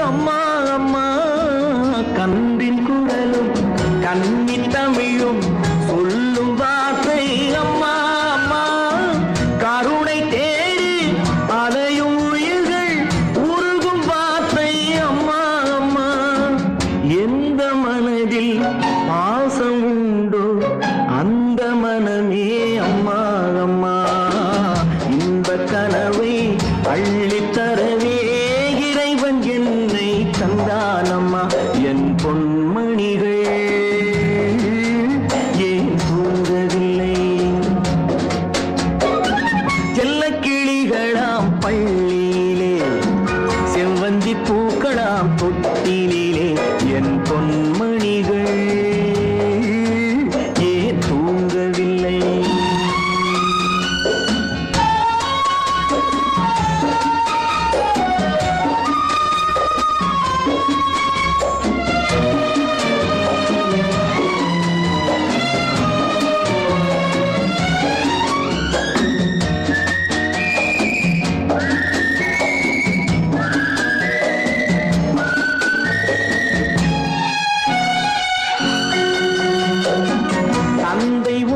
அம்மா அம்மா கன்றின் குரலும் கன்னி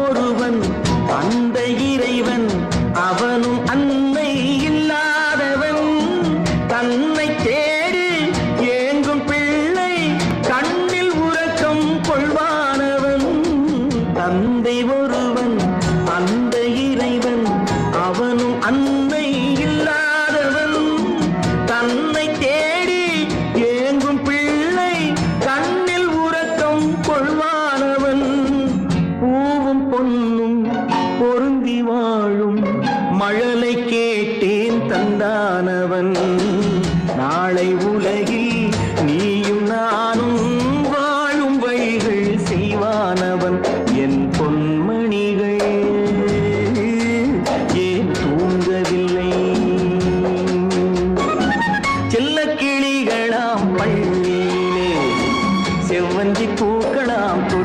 ஒருவன் அந்த இறைவன் அவனும் அன்னை இல்லாதவன். தன்னை தேடி ஏங்கும் பிள்ளை கண்ணில் உறக்கம் கொள்வானவன். தந்தை ஒருவன் உலகில் நீயும் நானும் வாழும் வழிகள் செய்வானவன் என் பொன்மணிகள். ஏன் தூங்கவில்லை. செல்ல கிளிகளாம் பள்ளியிலே செவ்வந்தி பூக்களாம் பூ